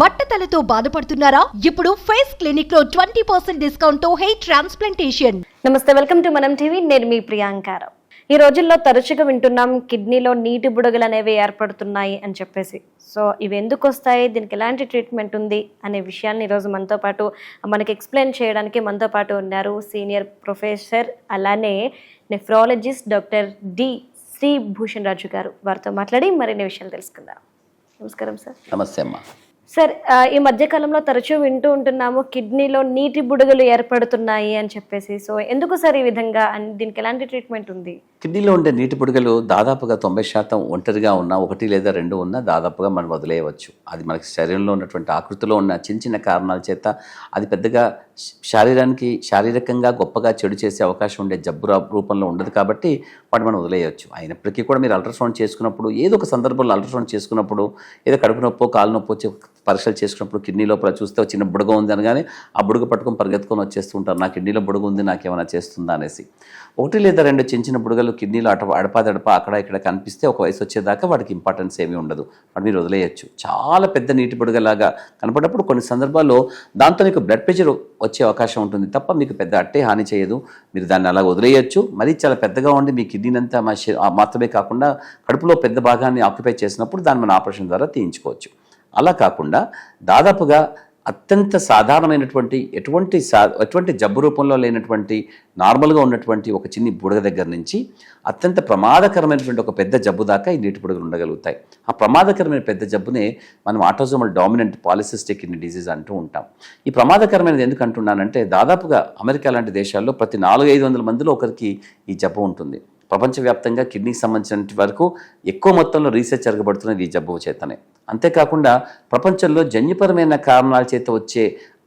బట్టతలతో బాధపడుతున్నారా? ఇప్పుడు ఫేస్ క్లినిక్లో ట్వంటీ పర్సెంట్ డిస్కౌంట్తో హెయిర్ ట్రాన్స్ప్లాంటేషన్. నమస్తే వెల్కమ్ టు మనం టీవీ. నేను మీ ప్రియాంకారావు ఈ రోజుల్లో తరచుగా వింటున్నాం కిడ్నీలో నీటి బుడగలు అనేవి ఏర్పడుతున్నాయి అని చెప్పేసి. సో ఇవి ఎందుకు వస్తాయి? దీనికి ఎలాంటి ట్రీట్మెంట్ ఉంది? అనే విషయాన్ని ఈరోజు మనతో పాటు మనకి ఎక్స్ప్లెయిన్ చేయడానికి మనతో పాటు ఉన్నారు సీనియర్ ప్రొఫెసర్ అలానే nephrologist doctor D Shri Bhushan Raju garu. వారితో మాట్లాడి మరిన్ని విషయాలు తెలుసుకుందాం. నమస్కారం సార్. నమస్తే అమ్మా. సార్ ఈ మధ్యకాలంలో తరచూ వింటూ ఉంటున్నాము కిడ్నీలో నీటి బుడగలు ఏర్పడుతున్నాయి అని చెప్పేసి. సో ఎందుకు సార్ ఈ విధంగా? దీనికి ఎలాంటి ట్రీట్మెంట్ ఉంది? కిడ్నీలో ఉండే నీటి బుడగలు దాదాపుగా తొంభై శాతం ఒంటరిగా ఉన్న ఒకటి లేదా రెండు ఉన్నా దాదాపుగా మనం వదిలేయవచ్చు. అది మనకి శరీరంలో ఉన్నటువంటి ఆకృతిలో ఉన్న చిన్న చిన్న కారణాల చేత అది పెద్దగా శారీరానికి శారీరకంగా గొప్పగా చెడు చేసే అవకాశం ఉండే జబ్బు రూపంలో ఉండదు కాబట్టి వాటి మనం వదిలేయవచ్చు. అయినప్పటికీ కూడా మీరు అల్ట్రాసౌండ్ చేసుకున్నప్పుడు ఏదో ఒక సందర్భంలో అల్ట్రాసౌండ్ చేసుకున్నప్పుడు ఏదో కడుపు నొప్పో కాలు నొప్పో పరీక్షలు చేసుకున్నప్పుడు కిడ్నీ లోపల చూస్తే ఒక చిన్న బుడగ ఉంది అనగానే ఆ బుడగ పట్టుకొని పరిగెత్తుకొని వచ్చేస్తూ ఉంటారు. నా కిడ్నీలో బుడగ ఉంది నాకేమైనా చేస్తుందా అనేసి. ఒకటి లేదా రెండు చిన్న చిన్న బుడగలు కిడ్నీలో అట అడపాదడప అక్కడ ఇక్కడ కనిపిస్తే ఒక వయసు వచ్చేదాకా వాటికి ఇంపార్టెన్స్ ఏమీ ఉండదు. వాటి మీరు వదిలేయచ్చు. చాలా పెద్ద నీటి బుడగలాగా కనపడినప్పుడు కొన్ని సందర్భాల్లో దాంతో మీకు బ్లడ్ ప్రెషర్ వచ్చే అవకాశం ఉంటుంది తప్ప మీకు పెద్ద అట్టే హాని చేయదు. మీరు దాన్ని అలా వదిలేయచ్చు. మరీ చాలా పెద్దగా ఉండి మీ కిడ్నీనంతా మా మాత్రమే కాకుండా కడుపులో పెద్ద భాగాన్ని ఆక్యుపై చేసినప్పుడు దాన్ని మన ఆపరేషన్ ద్వారా తీయించుకోవచ్చు. అలా కాకుండా దాదాపుగా అత్యంత సాధారణమైనటువంటి ఎటువంటి సా ఎటువంటి జబ్బు రూపంలో లేనటువంటి నార్మల్గా ఉన్నటువంటి ఒక చిన్ని బుడగ దగ్గర నుంచి అత్యంత ప్రమాదకరమైనటువంటి ఒక పెద్ద జబ్బు దాకా ఈ నీటి బుడగలు ఉండగలుగుతాయి. ఆ ప్రమాదకరమైన పెద్ద జబ్బునే మనం autosomal dominant polycystic kidney disease అంటూ ఉంటాం. ఈ ప్రమాదకరమైనది ఎందుకు అంటున్నానంటే దాదాపుగా అమెరికా లాంటి దేశాల్లో ప్రతి నాలుగు ఐదు వందల మందిలో ఒకరికి ఈ జబ్బు ఉంటుంది. ప్రపంచవ్యాప్తంగా కిడ్నీకి సంబంధించిన వరకు ఎక్కువ మొత్తంలో రీసెర్చ్ జరగబడుతున్నది ఈ జబ్బు చేతనే. అంతేకాకుండా ప్రపంచంలో జన్యుపరమైన కారణాల చేత వచ్చే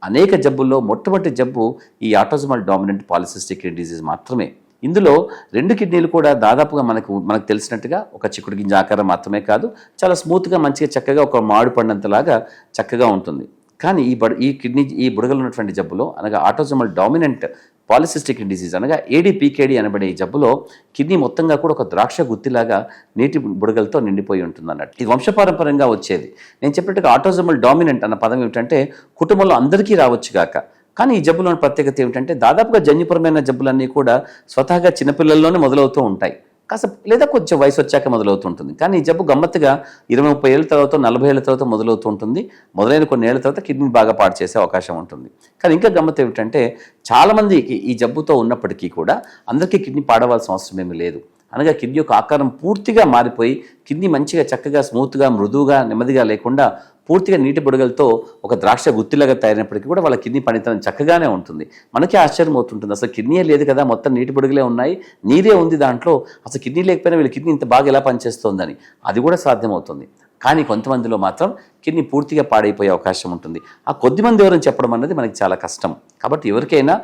అనేక జబ్బుల్లో మొట్టమొదటి జబ్బు ఈ autosomal dominant polycystic kidney disease మాత్రమే. ఇందులో రెండు కిడ్నీలు కూడా దాదాపుగా మనకు మనకు తెలిసినట్టుగా ఒక చిక్కుడు గింజ ఆకారం మాత్రమే కాదు చాలా స్మూత్గా మంచిగా చక్కగా ఒక మాడు పండంతలాగా చక్కగా ఉంటుంది. కానీ ఈ బడ ఈ కిడ్నీ ఈ బుడగలు ఉన్నటువంటి జబ్బులో అనగా ఆటోజమల్ డామినెంట్ పాలిసిస్టిక్ డిసీజ్ అనగా ఏడీపీకేడి అనబడే ఈ జబ్బులో కిడ్నీ మొత్తంగా కూడా ఒక ద్రాక్ష గుత్తిలాగా నీటి బుడగలతో నిండిపోయి ఉంటుంది అన్నట్టు ఇది వంశపారంపరంగా వచ్చేది. నేను చెప్పినట్టుగా ఆటోజమల్ డామినెంట్ అన్న పదం ఏమిటంటే కుటుంబంలో అందరికీ రావచ్చు కాక కానీ ఈ జబ్బులోని ప్రత్యేకత ఏమిటంటే దాదాపుగా జన్యుపరమైన జబ్బులన్నీ కూడా స్వతహాగా చిన్నపిల్లల్లోనే మొదలవుతూ ఉంటాయి. కాస్త లేదా కొంచెం వయసు వచ్చాక మొదలవుతుంటుంది. కానీ ఈ జబ్బు గమ్మత్తుగా ఇరవై ముప్పై ఏళ్ళ తర్వాత నలభై ఏళ్ళ తర్వాత మొదలవుతూ ఉంటుంది మొదలైన కొన్ని ఏళ్ళ తర్వాత కిడ్నీ బాగా పాడు చేసే అవకాశం ఉంటుంది. కానీ ఇంకా గమ్మత్తు ఏమిటంటే చాలామందికి ఈ జబ్బుతో ఉన్నప్పటికీ కూడా అందరికీ కిడ్నీ పాడవలసిన అవసరం ఏమీ లేదు. అనగా కిడ్నీ యొక్క ఆకారం పూర్తిగా మారిపోయి కిడ్నీ మంచిగా చక్కగా స్మూత్గా మృదువుగా నెమ్మదిగా లేకుండా పూర్తిగా నీటి బుడగలతో ఒక ద్రాక్ష గుత్తిలాగా తయారైనప్పటికీ కూడా వాళ్ళ కిడ్నీ పనితనం చక్కగానే ఉంటుంది. మనకి ఆశ్చర్యం అవుతుంటుంది. అసలు కిడ్నీ లేదు కదా మొత్తం నీటి బుడగలే ఉన్నాయి నీరే ఉంది దాంట్లో అసలు కిడ్నీ లేకపోయినా వీళ్ళ కిడ్నీ ఇంత బాగా ఎలా పనిచేస్తోందని. అది కూడా సాధ్యమవుతుంది. కానీ కొంతమందిలో మాత్రం కిడ్నీ పూర్తిగా పాడైపోయే అవకాశం ఉంటుంది. ఆ కొద్దిమంది ఎవరని చెప్పడం అన్నది మనకి చాలా కష్టం. కాబట్టి ఎవరికైనా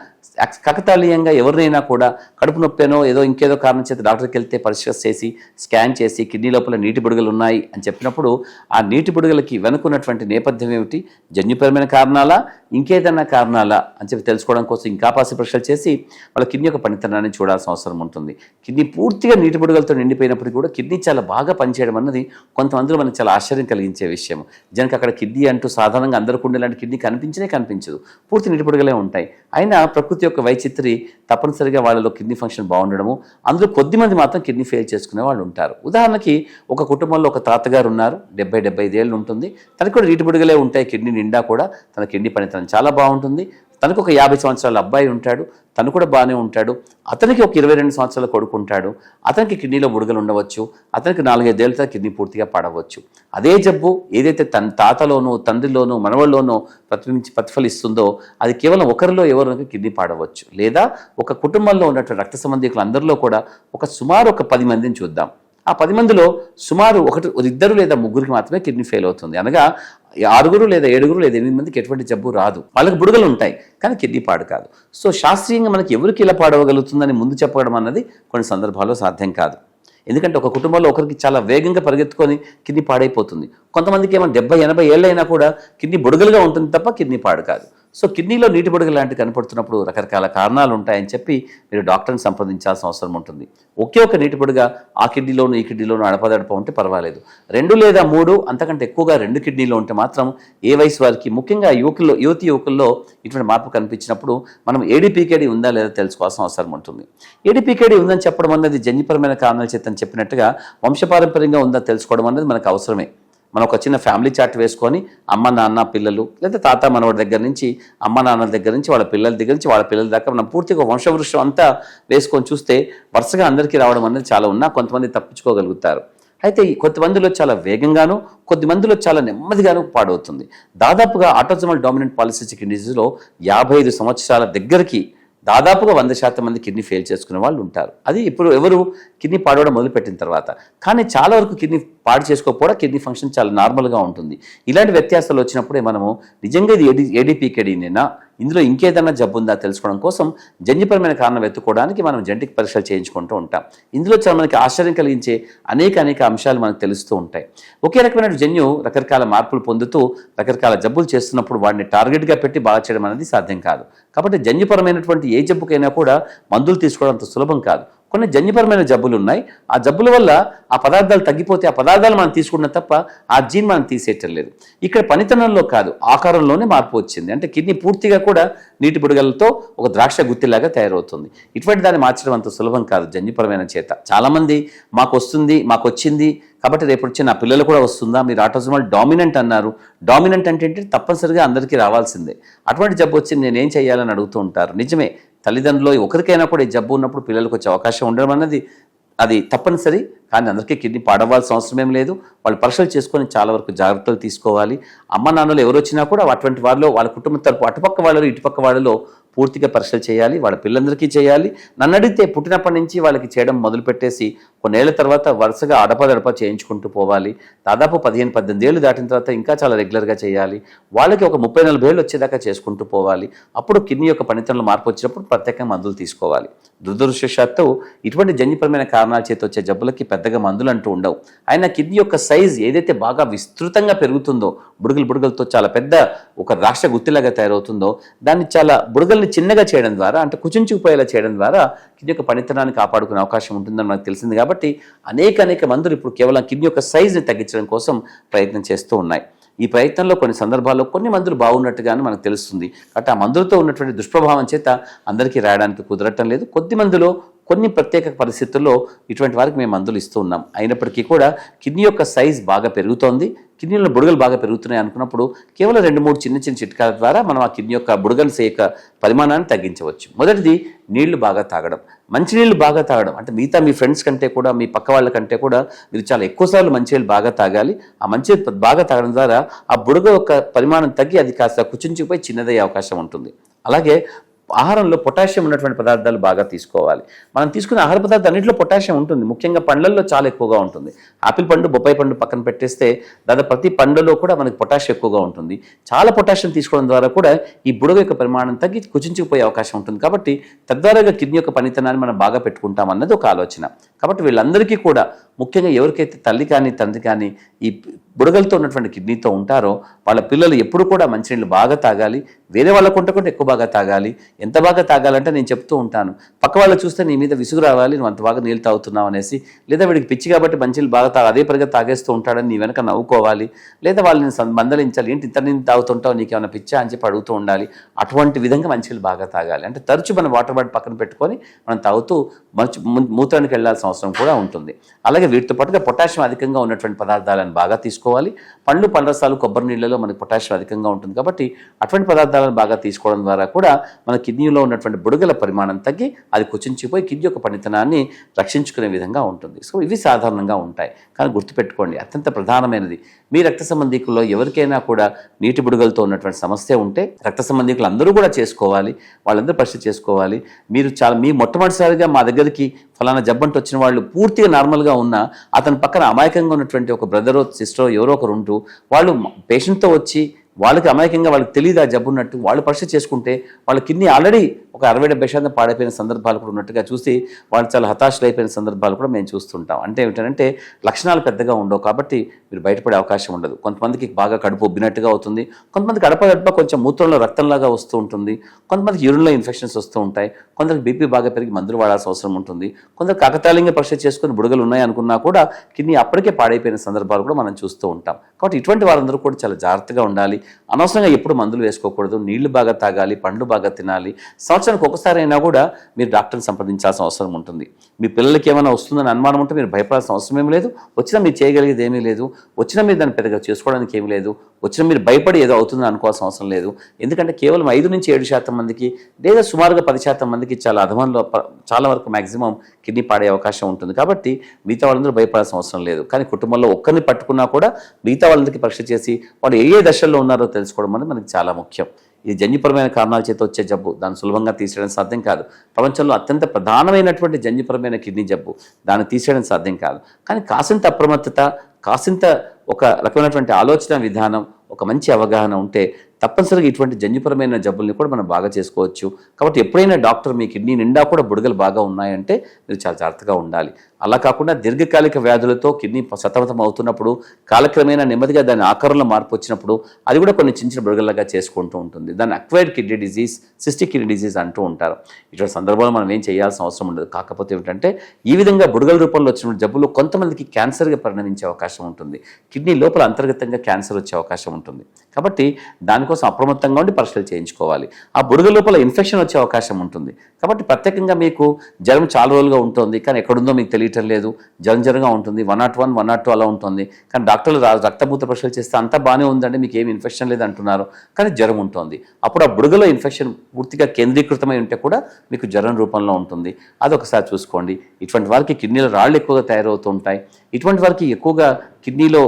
కకతాళీయంగా ఎవరినైనా కూడా కడుపు నొప్పేనో ఏదో ఇంకేదో కారణం చేత డాక్టర్కి వెళ్తే పరిశీలన చేసి స్కాన్ చేసి కిడ్నీ లోపల నీటి బుడగలు ఉన్నాయి అని చెప్పినప్పుడు ఆ నీటి బుడగలకి వెనుకున్నటువంటి నేపథ్యం ఏమిటి? జన్యుపరమైన కారణాలా? ఇంకేదైనా కారణాలా? అని చెప్పి తెలుసుకోవడం కోసం ఇంకా పాసి పరీక్షలు చేసి వాళ్ళ కిడ్నీ యొక్క పనితనాన్ని చూడాల్సిన అవసరం ఉంటుంది. కిడ్నీ పూర్తిగా నీటి బుడగలతో నిండిపోయినప్పటికీ కూడా కిడ్నీ చాలా బాగా పనిచేయడం అన్నది కొంతమందిలో మనకి చాలా ఆశ్చర్యం కలిగించే విషయం జనకి అక్కడ కిడ్నీ అంటూ సాధారణంగా అందరికీ ఉండేలాంటి కిడ్నీ కనిపించనే కనిపించదు. పూర్తి నీటి ఉంటాయి. అయినా ప్రకృతి యొక్క వైచిత్రి తప్పనిసరిగా వాళ్ళలో కిడ్నీ ఫంక్షన్ బాగుండడము అందులో కొద్దిమంది మాత్రం కిడ్నీ ఫెయిల్ చేసుకునే వాళ్ళు ఉంటారు. ఉదాహరణకి ఒక కుటుంబంలో ఒక తాతగారు ఉన్నారు డెబ్బై డెబ్బై ఐదేళ్ళు ఉంటుంది. తనకు కూడా నీటిబుడగలే ఉంటాయి కిడ్నీ నిండా కూడా. తన కిడ్నీ పనితనం చాలా బాగుంటుంది. తనకు ఒక యాభై సంవత్సరాల అబ్బాయి ఉంటాడు తను కూడా బాగానే ఉంటాడు. అతనికి ఒక ఇరవై రెండు సంవత్సరాల కొడుకు ఉంటాడు. అతనికి కిడ్నీలో బుడగలు ఉండవచ్చు. అతనికి నాలుగైదేళ్ళతో కిడ్నీ పూర్తిగా పడవచ్చు. అదే జబ్బు ఏదైతే తన తాతలోనో తండ్రిలోనో మనవల్లోనో ప్రతిబింబించి ప్రతిఫలిస్తుందో అది కేవలం ఒకరిలో ఎవరికి కిడ్నీ పాడవచ్చు. లేదా ఒక కుటుంబంలో ఉన్నటువంటి రక్త సంబంధికులు అందరిలో కూడా ఒక సుమారు ఒక పది మందిని చూద్దాం. ఆ పది మందిలో సుమారు ఒకటి ఇద్దరు లేదా ముగ్గురికి మాత్రమే కిడ్నీ ఫెయిల్ అవుతుంది. అనగా ఆరుగురు లేదా ఏడుగురు లేదా ఎనిమిది మందికి ఎటువంటి జబ్బు రాదు. వాళ్ళకి బుడగలు ఉంటాయి కానీ కిడ్నీ పాడు కాదు. సో శాస్త్రీయంగా మనకి ఎవరికి ఇలా పాడవగలుగుతుందని ముందు చెప్పడం అన్నది కొన్ని సందర్భాల్లో సాధ్యం కాదు. ఎందుకంటే ఒక కుటుంబంలో ఒకరికి చాలా వేగంగా పరిగెత్తుకొని కిడ్నీ పాడైపోతుంది. కొంతమందికి ఏమైనా డెబ్బై ఎనభై ఏళ్ళైనా కూడా కిడ్నీ బుడగలుగా ఉంటుంది తప్ప కిడ్నీ పాడు కాదు. సో కిడ్నీలో నీటి బుడగ లాంటి కనపడుతున్నప్పుడు రకరకాల కారణాలు ఉంటాయని చెప్పి మీరు డాక్టర్ని సంప్రదించాల్సిన అవసరం ఉంటుంది. ఒకే ఒక నీటి బుడగ ఆ కిడ్నీలోను ఈ కిడ్నీలోను అడపదడప ఉంటే పర్వాలేదు. రెండు లేదా మూడు అంతకంటే ఎక్కువగా రెండు కిడ్నీలో ఉంటే మాత్రం ఏ వయసు వారికి ముఖ్యంగా యువకుల్లో యువతి యువకుల్లో ఇటువంటి మార్పు కనిపించినప్పుడు మనం ఏడీపీకేడీ ఉందా లేదా తెలుసుకోవాల్సిన అవసరం ఉంటుంది. ఏడీపీకేడీ ఉందని చెప్పడం అన్నది జన్యుపరమైన కారణాల చేతని చెప్పినట్టుగా వంశపారంపర్యంగా ఉందా తెలుసుకోవడం అనేది మనకు అవసరమే. మనం ఒక చిన్న ఫ్యామిలీ చార్ట్ వేసుకొని అమ్మ నాన్న పిల్లలు లేదా తాత మనవాడి దగ్గర నుంచి అమ్మ నాన్నల దగ్గర నుంచి వాళ్ళ పిల్లల దగ్గర నుంచి వాళ్ళ పిల్లల దాకా మనం పూర్తిగా వంశవృక్షం అంతా వేసుకొని చూస్తే వరుసగా అందరికీ రావడం అనేది చాలా ఉన్నా కొంతమంది తప్పించుకోగలుగుతారు. అయితే ఈ కొంతమందిలో చాలా వేగంగాను కొద్ది మందిలో చాలా నెమ్మదిగాను పాడవుతుంది. దాదాపుగా ఆటోజమల్ డామినెంట్ పాలిసిస్టిక్ డిజీజ్లో యాభై ఐదు సంవత్సరాల దగ్గరికి దాదాపుగా వంద శాతం మంది కిడ్నీ ఫెయిల్ చేసుకునే వాళ్ళు ఉంటారు. అది ఇప్పుడు ఎవరు కిడ్నీ పాడవడం మొదలుపెట్టిన తర్వాత. కానీ చాలా వరకు కిడ్నీ పాడు చేసుకోకపోవడం కిడ్నీ ఫంక్షన్ చాలా నార్మల్గా ఉంటుంది. ఇలాంటి వ్యత్యాసాలు వచ్చినప్పుడే మనము నిజంగా ఇది ఏడి ఏడీపీకేడీనేనా ఇందులో ఇంకేదైనా జబ్బు ఉందా తెలుసుకోవడం కోసం జన్యుపరమైన కారణం వెతుక్కోవడానికి మనం జెంటిక్ పరీక్షలు చేయించుకుంటూ ఉంటాం. ఇందులో చాలా మనకి ఆశ్చర్యం కలిగించే అనేక అనేక అంశాలు మనకు తెలుస్తూ ఉంటాయి. ఒకే రకమైన జన్యు రకరకాల మార్పులు పొందుతూ రకరకాల జబ్బులు చేస్తున్నప్పుడు వాడిని టార్గెట్గా పెట్టి బాగా చేయడం అనేది సాధ్యం కాదు. కాబట్టి జన్యుపరమైనటువంటి ఏ జబ్బుకైనా కూడా మందులు తీసుకోవడం అంత సులభం కాదు. కొన్ని జన్యుపరమైన జబ్బులు ఉన్నాయి. ఆ జబ్బుల వల్ల ఆ పదార్థాలు తగ్గిపోతే ఆ పదార్థాలు మనం తీసుకున్న తప్ప ఆ జీన్ మనం తీసేయటం లేదు. ఇక్కడ పనితనంలో కాదు ఆకారంలోనే మార్పు వచ్చింది. అంటే కిడ్నీ పూర్తిగా కూడా నీటి బుడగలతో ఒక ద్రాక్ష గుత్తిలాగా తయారవుతుంది. ఇటువంటి దాన్ని మార్చడం అంత సులభం కాదు జన్యుపరమైన చేత. చాలామంది మాకు వస్తుంది మాకు వచ్చింది కాబట్టి రేపు వచ్చి నా పిల్లలు కూడా వస్తుందా? మీరు ఆటోజమల్ డామినెంట్ అన్నారు. డామినెంట్ అంటే ఏంటి? తప్పనిసరిగా అందరికీ రావాల్సిందే. అటువంటి జబ్బు వచ్చింది నేనేం చేయాలని అడుగుతూ ఉంటారు? నిజమే తల్లిదండ్రులు ఒకరికైనా కూడా ఈ జబ్బు ఉన్నప్పుడు పిల్లలకు వచ్చే అవకాశం ఉండడం అన్నది అది తప్పనిసరి. కానీ అందరికీ కిడ్నీ పాడవ్వాల్సిన అవసరం ఏం లేదు. వాళ్ళు పరీక్షలు చేసుకొని చాలా వరకు జాగ్రత్తలు తీసుకోవాలి. అమ్మ నాన్నలు ఎవరు వచ్చినా కూడా అటువంటి వాళ్ళు వాళ్ళ కుటుంబం తరపు అటుపక్క వాళ్ళలో ఇటుపక్క వాళ్ళలో పూర్తిగా పరీక్షలు చేయాలి వాళ్ళ పిల్లలందరికీ చేయాలి. నన్ను అడిగితే పుట్టినప్పటి నుంచి వాళ్ళకి చేయడం మొదలుపెట్టేసి కొన్నేళ్ళ తర్వాత వరుసగా అడపదడప చేయించుకుంటూ పోవాలి. దాదాపు పదిహేను పద్దెనిమిది ఏళ్ళు దాటిన తర్వాత ఇంకా చాలా రెగ్యులర్గా చేయాలి. వాళ్ళకి ఒక ముప్పై నలభై ఏళ్ళు వచ్చేదాకా చేసుకుంటూ పోవాలి. అప్పుడు కిడ్నీ యొక్క పనితనంలో మార్పు వచ్చినప్పుడు ప్రత్యేకంగా మందులు తీసుకోవాలి. దురదృష్టశాత్తు ఇటువంటి జన్యుపరమైన కారణాల చేత వచ్చే జబ్బులకి పెద్దగా మందులు అంటూ ఉండవు. అయినా కిడ్నీ యొక్క సైజ్ ఏదైతే బాగా విస్తృతంగా పెరుగుతుందో బుడగలు బుడగలతో చాలా పెద్ద ఒక రాష్ట్ర గుత్తిలాగా తయారవుతుందో దాన్ని చాలా బుడగల్ని చిన్నగా చేయడం ద్వారా అంటే కుచించుకుపోయేలా చేయడం ద్వారా కిడ్నీ యొక్క పనితనాన్ని కాపాడుకునే అవకాశం ఉంటుందని మనకు తెలిసింది. కాబట్టి అనేక అనేక మందులు ఇప్పుడు కేవలం కిడ్నీ యొక్క సైజ్ని తగ్గించడం కోసం ప్రయత్నం చేస్తూ ఉన్నాయి. ఈ ప్రయత్నంలో కొన్ని సందర్భాల్లో కొన్ని మందులు బాగున్నట్టుగానే మనకు తెలుస్తుంది. కాబట్టి ఆ మందులతో ఉన్నటువంటి దుష్ప్రభావం చేత అందరికీ రాయడానికి కుదరటం లేదు. కొద్ది మందిలో కొన్ని ప్రత్యేక పరిస్థితుల్లో ఇటువంటి వారికి మేము మందులు ఇస్తూ ఉన్నాం. అయినప్పటికీ కూడా కిడ్నీ యొక్క సైజ్ బాగా పెరుగుతోంది. కిడ్నీలో బుడగలు బాగా పెరుగుతున్నాయి అనుకున్నప్పుడు కేవలం రెండు మూడు చిన్న చిన్న చిట్కాల ద్వారా మనం ఆ కిడ్నీ యొక్క బుడగల యొక్క పరిమాణాన్ని తగ్గించవచ్చు. మొదటిది నీళ్ళు బాగా తాగడం. మంచినీళ్ళు బాగా తాగడం. అంటే మిగతా మీ ఫ్రెండ్స్ కంటే కూడా మీ పక్క వాళ్ళ కంటే కూడా మీరు చాలా ఎక్కువసార్లు మంచినీళ్ళు బాగా తాగాలి. ఆ మంచి బాగా తాగడం ద్వారా ఆ బుడగ యొక్క పరిమాణం తగ్గి అది కాస్త కుచించుకుపోయి చిన్నదయ్యే అవకాశం ఉంటుంది. అలాగే ఆహారంలో పొటాషియం ఉన్నటువంటి పదార్థాలు బాగా తీసుకోవాలి. మనం తీసుకునే ఆహార పదార్థాలు అన్నింటిలో పొటాషియం ఉంటుంది. ముఖ్యంగా పండ్లల్లో చాలా ఎక్కువగా ఉంటుంది. ఆపిల్ పండు బొప్పాయి పండు పక్కన పెట్టేస్తే దాదాపు ప్రతి పండులో కూడా మనకి పొటాషియం ఎక్కువగా ఉంటుంది. చాలా పొటాషియం తీసుకోవడం ద్వారా కూడా ఈ బుడగ యొక్క పరిమాణం తగ్గి కుచించుకుపోయే అవకాశం ఉంటుంది. కాబట్టి తద్వారాగా కిడ్నీ యొక్క పనితనాన్ని మనం బాగా పెట్టుకుంటాం అన్నది ఒక ఆలోచన. కాబట్టి వీళ్ళందరికీ కూడా ముఖ్యంగా ఎవరికైతే తల్లి కానీ తండ్రి కానీ ఈ బుడగలతో ఉన్నటువంటి కిడ్నీతో ఉంటారో వాళ్ళ పిల్లలు ఎప్పుడు కూడా మంచినీళ్ళు బాగా తాగాలి. వేరే వాళ్ళ కొంట కొంటే ఎక్కువ బాగా తాగాలి. ఎంత బాగా తాగాలంటే నేను చెప్తూ ఉంటాను. పక్క వాళ్ళు చూస్తే నీ మీద విసుగు రావాలి నువ్వు అంత బాగా నీళ్ళు తాగుతున్నావు అనేసి. లేదా వీడికి పిచ్చి కాబట్టి మంచిలు బాగా తాగా అదే పరిగా తాగేస్తూ ఉంటాడని నీ వెనక నవ్వుకోవాలి. లేదా వాళ్ళని మందలించాలి ఏంటి ఇంత నీళ్ళు తాగుతుంటావు నీకేమైనా పిచ్చా? అని చెప్పి అడుగుతూ ఉండాలి. అటువంటి విధంగా మంచిలు బాగా తాగాలి. అంటే తరచు మనం వాటర్ బాటిల్ పక్కన పెట్టుకొని మనం తాగుతూ మంచి మూత్రానికి వెళ్ళాల్సిన అవసరం కూడా ఉంటుంది. అలాగే వీటితో పాటుగా పొటాషియం అధికంగా ఉన్నటువంటి పదార్థాలను బాగా తీసుకోవాలి. పండ్లు పండ్రసాలు కొబ్బరి నీళ్ళలో మనకి పొటాషియం అధికంగా ఉంటుంది కాబట్టి అటువంటి పదార్థాలను బాగా తీసుకోవడం ద్వారా కూడా మన కిడ్నీలో ఉన్నటువంటి బుడగల పరిమాణం తగ్గి అది కుచించిపోయి కిడ్నీ యొక్క పనితనాన్ని రక్షించుకునే విధంగా ఉంటుంది. సో ఇవి సాధారణంగా ఉంటాయి. కానీ గుర్తుపెట్టుకోండి అత్యంత ప్రధానమైనది. మీ రక్త సంబంధికుల్లో ఎవరికైనా కూడా నీటి బుడగలతో ఉన్నటువంటి సమస్య ఉంటే రక్త సంబంధికులు అందరూ కూడా చేసుకోవాలి వాళ్ళందరూ పరీక్ష చేసుకోవాలి. మీరు చాలా మీ మొట్టమొదటిసారిగా మా దగ్గరికి ఫలానా జబ్బంటి వచ్చిన వాళ్ళు పూర్తిగా నార్మల్గా ఉన్నా అతని పక్కన అమాయకంగా ఉన్నటువంటి ఒక బ్రదరో సిస్టరో ఎవరో ఒకరు ఉంటూ వాళ్ళు పేషెంట్తో వచ్చి వాళ్ళకి అమాయకంగా వాళ్ళకి తెలియదు ఆ జబ్బు ఉన్నట్టు. వాళ్ళు పరీక్ష చేసుకుంటే వాళ్ళ కిడ్నీ ఆల్రెడీ ఒక అరవై డెబ్బై శాతం పాడైపోయిన సందర్భాలు కూడా ఉన్నట్టుగా చూసి వాళ్ళు చాలా హతాశలు అయిపోయిన సందర్భాలు కూడా మేము చూస్తుంటాం. అంటే ఏమిటంటే లక్షణాలు పెద్దగా ఉండవు కాబట్టి మీరు బయటపడే అవకాశం ఉండదు. కొంతమందికి బాగా కడుపు ఉబ్బినట్టుగా అవుతుంది. కొంతమందికి కడప గడప కొంచెం మూత్రంలో రక్తంలాగా వస్తూ ఉంటుంది. కొంతమందికి యూరిన్లో ఇన్ఫెక్షన్స్ వస్తూ ఉంటాయి. కొందరికి బీపీ బాగా పెరిగి మందులు వాడాల్సిన అవసరం ఉంటుంది. కొందరు కాకతాళీయంగా పరీక్ష చేసుకుని బుడగలు ఉన్నాయి అనుకున్నా కూడా కిడ్నీ అప్పటికే పాడైపోయిన సందర్భాలు కూడా మనం చూస్తూ ఉంటాం. కాబట్టి ఇటువంటి వారందరూ కూడా చాలా జాగ్రత్తగా ఉండాలి. అనవసరంగా ఎప్పుడు మందులు వేసుకోకూడదు. నీళ్ళు బాగా తాగాలి పండ్లు బాగా తినాలి. సంవత్సరానికి ఒకసారి అయినా కూడా మీరు డాక్టర్ని సంప్రదించాల్సిన అవసరం ఉంటుంది. మీ పిల్లలకి ఏమైనా వస్తుందని అనుమానం ఉంటే మీరు భయపడాల్సిన అవసరం ఏమీ లేదు. వచ్చినా మీరు చేయగలిగేది ఏమీ లేదు. వచ్చినా మీరు దాన్ని పెద్దగా చేసుకోవడానికి ఏమీ లేదు. వచ్చినా మీరు భయపడి ఏదో అవుతుందని అనుకోవాల్సిన అవసరం లేదు. ఎందుకంటే కేవలం ఐదు నుంచి ఏడు శాతం మందికి లేదా సుమారుగా పది శాతం మందికి చాలా అధమంలో చాలా వరకు మ్యాక్సిమం కిడ్నీ పాడే అవకాశం ఉంటుంది. కాబట్టి మిగతా వాళ్ళందరూ భయపడాల్సిన అవసరం లేదు. కానీ కుటుంబంలో ఒక్కరిని పట్టుకున్నా కూడా మిగతా వాళ్ళందరికీ పరీక్ష చేసి వాళ్ళు ఏ ఏ దశల్లో ఉన్నారో తెలుసుకోవడం అనేది మనకి చాలా ముఖ్యం. ఇది జన్యుపరమైన కారణాల చేత వచ్చే జబ్బు. దాన్ని సులభంగా తీసేయడం సాధ్యం కాదు. ప్రపంచంలో అత్యంత ప్రధానమైనటువంటి జన్యుపరమైన కిడ్నీ జబ్బు. దాన్ని తీసేయడం సాధ్యం కాదు. కానీ కాసింత అప్రమత్తత కాసింత ఒక రకమైనటువంటి ఆలోచన విధానం ఒక మంచి అవగాహన ఉంటే తప్పనిసరిగా ఇటువంటి జన్యుపరమైన జబ్బుల్ని కూడా మనం బాగా చేసుకోవచ్చు. కాబట్టి ఎప్పుడైనా డాక్టర్ మీ కిడ్నీ నిండా కూడా బుడగలు బాగా ఉన్నాయంటే మీరు చాలా జాగ్రత్తగా ఉండాలి. అలా కాకుండా దీర్ఘకాలిక వ్యాధులతో కిడ్నీ సతమతం అవుతున్నప్పుడు కాలక్రమేణా నెమ్మదిగా దాని ఆకారంలో మార్పు వచ్చినప్పుడు అది కూడా కొన్ని చిన్న చిన్న బుడగల్లాగా చేసుకుంటూ ఉంటుంది. దాన్ని acquired kidney disease cystic kidney disease అంటూ ఉంటారు. ఇటువంటి సందర్భంలో మనం ఏం చేయాల్సిన అవసరం ఉండదు. కాకపోతే ఏమిటంటే ఈ విధంగా బుడగల రూపంలో వచ్చిన జబ్బులు కొంతమందికి క్యాన్సర్గా పరిణమించే అవకాశం ఉంటుంది. కిడ్నీ లోపల అంతర్గతంగా క్యాన్సర్ వచ్చే అవకాశం ఉంటుంది. కాబట్టి దానికోసం అప్రమత్తంగా ఉండి పరీక్షలు చేయించుకోవాలి. ఆ బుడగ లోపల ఇన్ఫెక్షన్ వచ్చే అవకాశం ఉంటుంది. కాబట్టి ప్రత్యేకంగా మీకు జ్వరం చాలా రోజులుగా ఉంటుంది. కానీ ఎక్కడుందో మీకు తెలియటం లేదు. జ్వరం జ్వరంగా ఉంటుంది. One nought one one nought two అలా ఉంటుంది. కానీ డాక్టర్లు రా- రక్తమూత్ర పరీక్షలు చేస్తే అంతా బాగానే ఉందండి. మీకు ఏమి ఇన్ఫెక్షన్ లేదు అంటున్నారు కానీ జ్వరం ఉంటుంది. అప్పుడు ఆ బుడగలో ఇన్ఫెక్షన్ పూర్తిగా కేంద్రీకృతమై ఉంటే కూడా మీకు జ్వరం రూపంలో ఉంటుంది. అదొకసారి చూసుకోండి. ఇటువంటి వారికి కిడ్నీలో రాళ్ళు ఎక్కువగా తయారవుతూ ఉంటాయి ఇటువంటి వారికి ఎక్కువగా కిడ్నీలో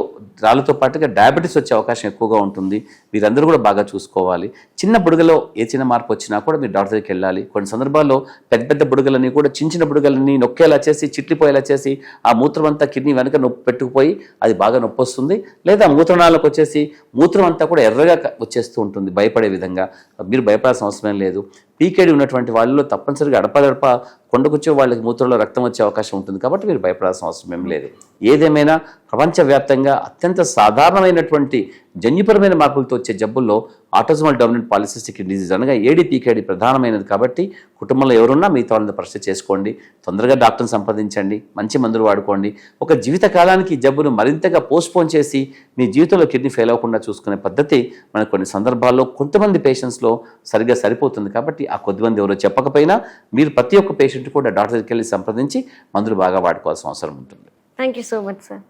రాళ్ళతో పాటుగా డయాబెటీస్ వచ్చే అవకాశం ఎక్కువగా ఉంటుంది. మీరందరూ కూడా బాగా చూసుకోవాలి. చిన్న బుడగలో ఏ చిన్న మార్పు వచ్చినా కూడా మీరు డాక్టర్ దగ్గరికి వెళ్ళాలి. కొన్ని సందర్భాల్లో పెద్ద పెద్ద బుడగలని కూడా చిన్న చిన్న బుడగలని నొక్కేలా చేసి చిట్లిపోయేలా చేసి ఆ మూత్రం అంతా కిడ్నీ వెనక నొప్పి పెట్టుకుపోయి అది బాగా నొప్పి వస్తుంది. లేదా మూత్రనాళ్ళకు వచ్చేసి మూత్రం అంతా కూడా ఎర్రగా వచ్చేస్తూ ఉంటుంది భయపడే విధంగా. మీరు భయపడాల్సిన అవసరం లేదు. పీకేడి ఉన్నటువంటి వాళ్ళలో తప్పనిసరిగా అడపదడప కొండకొచ్చే వాళ్ళకి మూత్రంలో రక్తం వచ్చే అవకాశం ఉంటుంది కాబట్టి మీరు భయపడాల్సిన అవసరం ఏం లేదు. ఏదేమైనా ప్రపంచవ్యాప్తంగా అత్యంత సాధారణమైనటువంటి జన్యుపరమైన మార్పులతో వచ్చే జబ్బుల్లో ఆటోజమల్ డామినెంట్ పాలిసిస్టిక్ డిజీజ్ అనగా ఏడీపీకేడి ప్రధానమైనది కాబట్టి కుటుంబంలో ఎవరున్నా మిగతా వాళ్ళని పరిస్థితి చేసుకోండి. తొందరగా డాక్టర్ని సంప్రదించండి. మంచి మందులు వాడుకోండి. ఒక జీవిత కాలానికి ఈ జబ్బును మరింతగా పోస్ట్పోన్ చేసి మీ జీవితంలో కిడ్నీ ఫెయిల్ అవ్వకుండా చూసుకునే పద్ధతి మనకు కొన్ని సందర్భాల్లో కొంతమంది పేషెంట్స్లో సరిగ్గా సరిపోతుంది కాబట్టి ఆ కొద్దిమంది ఎవరో చెప్పకపోయినా మీరు ప్రతి ఒక్క పేషెంట్ కూడా డాక్టర్ దగ్గరికి వెళ్ళి సంప్రదించి మందులు బాగా వాడుకోవాల్సిన అవసరం ఉంటుంది. Thank you so much sir